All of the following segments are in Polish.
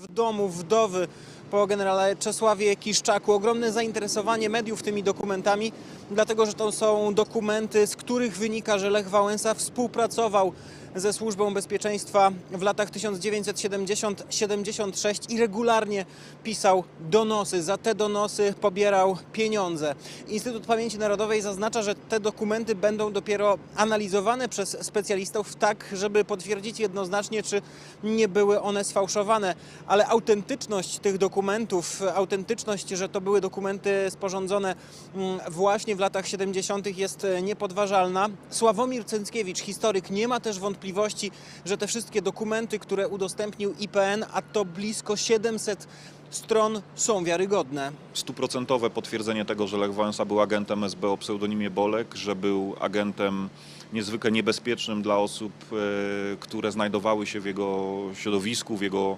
w domu wdowy po generale Czesławie Kiszczaku. Ogromne zainteresowanie mediów tymi dokumentami, dlatego że to są dokumenty, z których wynika, że Lech Wałęsa współpracował ze Służbą Bezpieczeństwa w latach 1970-76 i regularnie pisał donosy. Za te donosy pobierał pieniądze. Instytut Pamięci Narodowej zaznacza, że te dokumenty będą dopiero analizowane przez specjalistów tak, żeby potwierdzić jednoznacznie, czy nie były one sfałszowane. Ale autentyczność tych dokumentów, autentyczność, że to były dokumenty sporządzone mm, właśnie w latach 70. jest e, niepodważalna. Sławomir Cęckiewicz, historyk, nie ma też wątpliwości, że te wszystkie dokumenty, które udostępnił IPN, a to blisko 700 stron, są wiarygodne. stuprocentowe potwierdzenie tego, że Lech Wałęsa był agentem SB o pseudonimie Bolek, że był agentem niezwykle niebezpiecznym dla osób, e, które znajdowały się w jego środowisku, w jego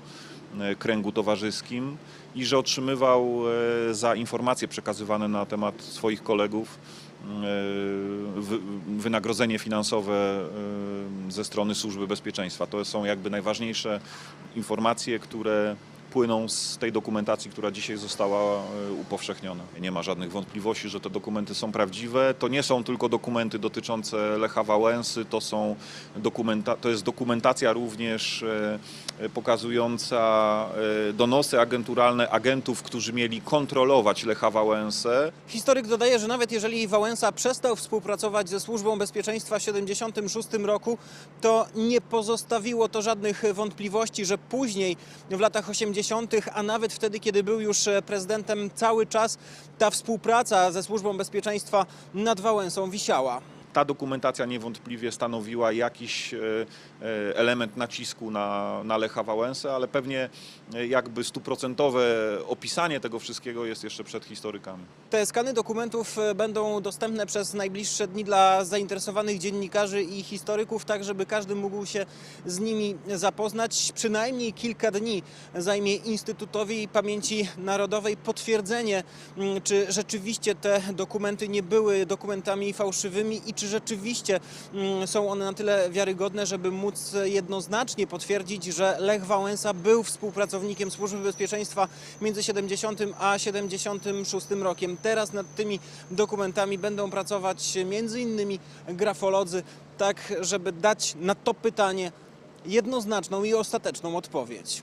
e, kręgu towarzyskim i że otrzymywał e, za informacje przekazywane na temat swoich kolegów wy- wynagrodzenie finansowe ze strony Służby Bezpieczeństwa. To są jakby najważniejsze informacje, które płyną z tej dokumentacji, która dzisiaj została e, upowszechniona. Nie ma żadnych wątpliwości, że te dokumenty są prawdziwe. To nie są tylko dokumenty dotyczące Lecha Wałęsy, to, są dokumenta- to jest dokumentacja również e, e, pokazująca donosy agenturalne agentów, którzy mieli kontrolować Lecha Wałęsę. Historyk dodaje, że nawet jeżeli Wałęsa przestał współpracować ze Służbą Bezpieczeństwa w 1976 roku, to nie pozostawiło to żadnych wątpliwości, że później w latach 80., a nawet wtedy, kiedy był już e, prezydentem, cały czas ta współpraca ze Służbą Bezpieczeństwa nad Wałęsą wisiała. Ta dokumentacja niewątpliwie stanowiła jakiś e, e, element nacisku na, na Lecha Wałęsę, ale pewnie e, jakby stuprocentowe opisanie tego wszystkiego jest jeszcze przed historykami. Te skany dokumentów będą dostępne przez najbliższe dni dla zainteresowanych dziennikarzy i historyków, tak żeby każdy mógł się z nimi zapoznać. Przynajmniej kilka dni zajmie Instytutowi Pamięci Narodowej potwierdzenie, mm, czy rzeczywiście te dokumenty nie były dokumentami fałszywymi i czy rzeczywiście mm, są one na tyle wiarygodne, żeby móc jednoznacznie potwierdzić, że Lech Wałęsa był współpracownikiem Służby Bezpieczeństwa między 70 a 76 rokiem. Teraz nad tymi dokumentami będą pracować innymi grafolodzy, tak żeby dać na to pytanie jednoznaczną i ostateczną odpowiedź.